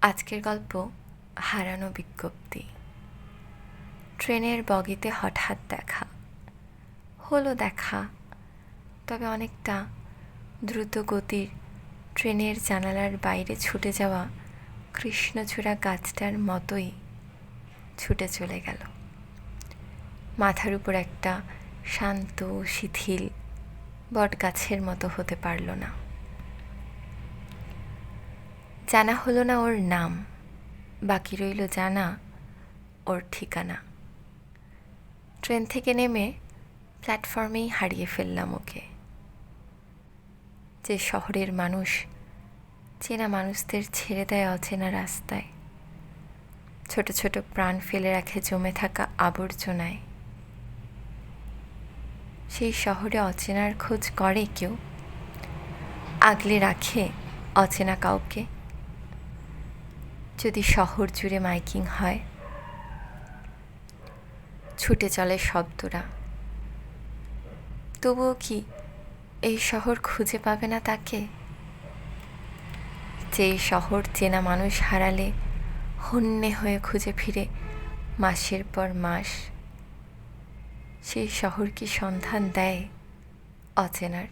আজকের গল্প হারানো বিজ্ঞপ্তি। ট্রেনের বগিতে হঠাৎ দেখা। হলো দেখা, তবে অনেকটা দ্রুত গতির ট্রেনের জানালার বাইরে ছুটে যাওয়া কৃষ্ণচূড়া গাছটার মতোই ছুটে চলে গেল। মাথার উপর একটা শান্ত, শিথিল বট গাছের মতো হতে পারল না। জানা হলো না ওর নাম। বাকি রইল জানা, ওর ঠিকানা। ট্রেন থেকে নেমে প্ল্যাটফর্মেই হারিয়ে ফেললাম ওকে। যে শহরের মানুষ, চেনা মানুষদের ছেড়ে দেয় অচেনা রাস্তায়। ছোট ছোট প্রাণ ফেলে রাখে জমে থাকা আবর্জনায়। সেই শহরে অচেনার খোঁজ করে কেউ? আগলে রাখে অচেনা কাউকে? যদি শহর জুড়ে মাইকিং হয়, ছুটে চলে শব্দরা। তবুও কি এই শহর খুঁজে পাবে না তাকে? যে শহর চেনা মানুষ হারালে হন্যে হয়ে খুঁজে ফিরে মাসের পর মাস, সেই শহর কি সন্ধান দেয় অচেনার?